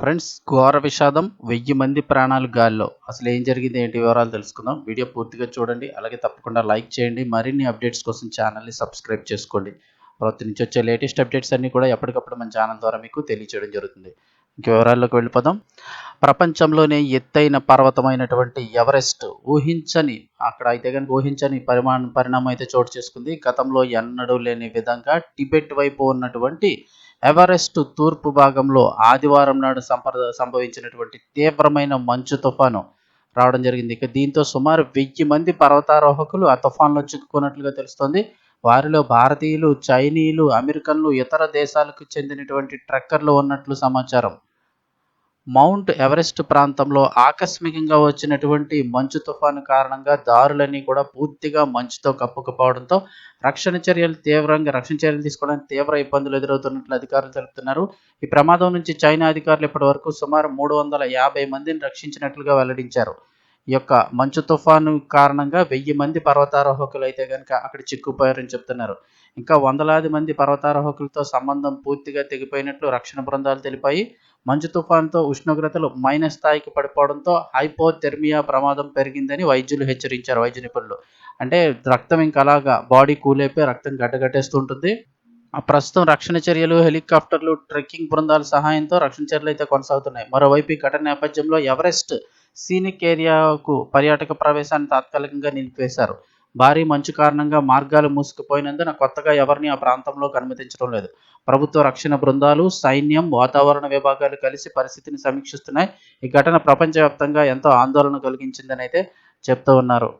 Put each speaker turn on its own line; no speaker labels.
Friends ఘోర విషాదం వెయ్యి మంది ప్రాణాలు గాల్లో. అసలు ఏం జరిగింది ఏంటి వివరాలు తెలుసుకుందాం. వీడియో పూర్తిగా చూడండి. అలాగే తప్పకుండా లైక్ చేయండి. మరిన్ని అప్డేట్స్ కోసం ఛానల్ని సబ్స్క్రైబ్ చేసుకోండి. ప్రతి నుంచి వచ్చే లేటెస్ట్ అప్డేట్స్ అన్నీ కూడా ఎప్పటికప్పుడు మన ఛానల్ ద్వారా మీకు తెలియచేయడం జరుగుతుంది. ఇంక వివరాల్లోకి వెళ్ళిపోదాం. ప్రపంచంలోనే ఎత్తైన పర్వతమైనటువంటి ఎవరెస్ట్ ఊహించని అక్కడ అయితే కనుక ఊహించని పరిమాణం పరిణామం అయితే చోటు చేసుకుంది. గతంలో ఎన్నడూ లేని విధంగా టిబెట్ వైపు ఉన్నటువంటి ఎవరెస్ట్ తూర్పు భాగంలో ఆదివారం నాడు సంప్రద సంభవించినటువంటి తీవ్రమైన మంచు తుఫాను రావడం జరిగింది. ఇక దీంతో సుమారు వెయ్యి మంది పర్వతారోహకులు ఆ తుఫాన్లో చిక్కుకున్నట్లుగా తెలుస్తోంది. వారిలో భారతీయులు చైనీయులు అమెరికన్లు ఇతర దేశాలకు చెందినటువంటి ట్రెక్కర్లు ఉన్నట్లు సమాచారం. మౌంట్ ఎవరెస్ట్ ప్రాంతంలో ఆకస్మికంగా వచ్చినటువంటి మంచు తుఫాను కారణంగా దారులన్నీ కూడా పూర్తిగా మంచుతో కప్పుకుపోవడంతో రక్షణ చర్యలు తీవ్రంగా రక్షణ చర్యలు తీసుకోవడానికి తీవ్ర ఇబ్బందులు ఎదురవుతున్నట్లు అధికారులు తెలుపుతున్నారు. ఈ ప్రమాదం నుంచి చైనా అధికారులు ఇప్పటి వరకు సుమారు మూడు వందల యాభై మందిని రక్షించినట్లుగా వెల్లడించారు. ఈ యొక్క మంచు తుఫాను కారణంగా వెయ్యి మంది పర్వతారోహకులు అయితే కనుక అక్కడ చిక్కుపోయారని చెప్తున్నారు. ఇంకా వందలాది మంది పర్వతారోహకులతో సంబంధం పూర్తిగా తెగిపోయినట్లు రక్షణ బృందాలు తెలిపాయి. మంచు తుఫాన్తో ఉష్ణోగ్రతలు మైనస్ స్థాయికి పడిపోవడంతో హైపోథెర్మియా ప్రమాదం పెరిగిందని వైద్యులు హెచ్చరించారు వైద్య నిపుణులు. అంటే రక్తం ఇంకా అలాగా బాడీ కూలైపోయి రక్తం రక్తం గడ్డగట్టేస్తుంటుంది ప్రస్తుతం రక్షణ చర్యలు హెలికాప్టర్లు ట్రెక్కింగ్ బృందాల సహాయంతో రక్షణ చర్యలు అయితే కొనసాగుతున్నాయి. మరోవైపు ఈ ఘటన నేపథ్యంలో ఎవరెస్ట్ సీనిక్ ఏరియాకు పర్యాటక ప్రవేశాన్ని తాత్కాలికంగా నిలిపివేశారు. భారీ మంచు కారణంగా మార్గాలు మూసుకుపోయినందున కొత్తగా ఎవరిని ఆ ప్రాంతంలోకి అనుమతించడం లేదు. ప్రభుత్వ రక్షణ బృందాలు సైన్యం వాతావరణ విభాగాలు కలిసి పరిస్థితిని సమీక్షిస్తున్నాయి. ఈ ఘటన ప్రపంచవ్యాప్తంగా ఎంతో ఆందోళన కలిగించిందని అయితే చెప్తూ ఉన్నారు.